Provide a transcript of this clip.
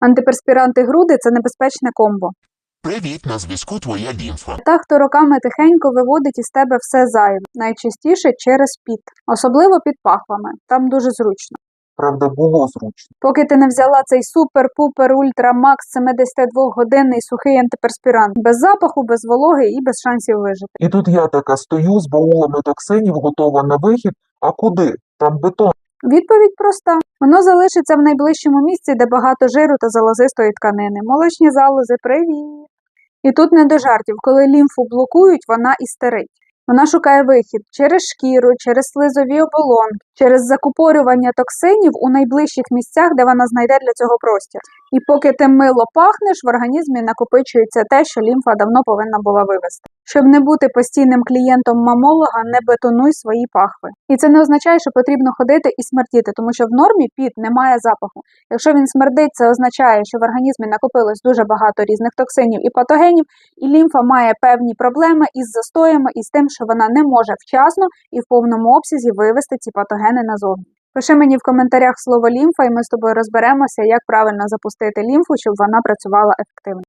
Антиперспіранти груди це небезпечне комбо. Привіт, на зв'язку твоя лімфа. Та, хто роками тихенько виводить із тебе все зайве, найчастіше через піт, особливо під пахвами. Там дуже зручно. Правда, було зручно. Поки ти не взяла цей супер-пупер ультра макс 72 годинний сухий антиперспірант без запаху, без вологи і без шансів вижити. І тут я така стою з баулами токсинів, готова на вихід. А куди? Там бетон. Відповідь проста: воно залишиться в найближчому місці, де багато жиру та залозистої тканини. Молочні залози, привіт! І тут не до жартів, коли лімфу блокують, вона істерить. Вона шукає вихід через шкіру, через слизові оболонки, через закупорювання токсинів у найближчих місцях, де вона знайде для цього простір. І поки ти мило пахнеш, в організмі накопичується те, що лімфа давно повинна була вивести. Щоб не бути постійним клієнтом мамолога, не бетонуй свої пахви. І це не означає, що потрібно ходити і смердіти, тому що в нормі піт не має запаху. Якщо він смердить, це означає, що в організмі накопилось дуже багато різних токсинів і патогенів, і лімфа має певні проблеми із застоями і з тим, що вона не може вчасно і в повному обсязі вивести ці патогени назовні. Пиши мені в коментарях слово лімфа, і ми з тобою розберемося, як правильно запустити лімфу, щоб вона працювала ефективно.